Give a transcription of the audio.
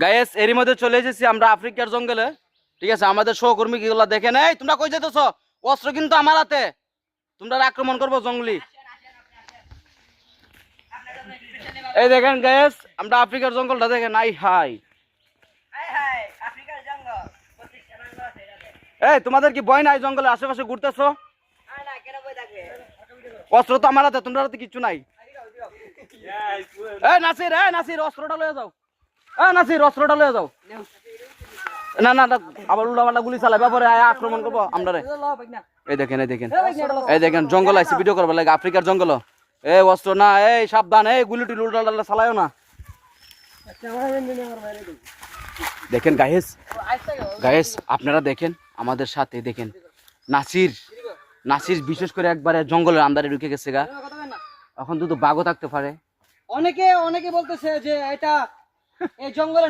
Guys এরই মধ্যে চলে এসেছি আমরা আফ্রিকার জঙ্গলে। ঠিক আছে? আমাদের সহকর্মী গুলো দেখে নেই। তোমরা কই যেতেছ অস্ত্র কিন্তু আমার হাতে। তোমরা আক্রমণ করব জঙ্গলি। এই দেখেন গায়েস আমরা আফ্রিকার জঙ্গলটা দেখেন। আই হাই। এই, তোমাদের কি বয় নাই জঙ্গলের আশেপাশে ঘুরতেছো? অস্ত্র তো আমার হাতে, তোমরা কিচ্ছু নাই। এই, নাসির এই, নাসির, অস্ত্রটা লয়ে যাও। এ জঙ্গল আইসি ভিডিও করব লাগে, আফ্রিকার জঙ্গল। এই অস্ত্র না এই সাবধান এই গুলি উল্টা পাল্টা চালায়ও না। দেখেন, গায়েস গায়েস, আপনারা দেখেন, আমাদের সাথে দেখেন, নাসির নাসির বিশেষ করে একবারে জঙ্গলের আন্দারে ঢুকে গেছে গা। এখন তো বাঘও থাকতে পারে। অনেকে অনেকে বলতেছে যে এটা এই জঙ্গলে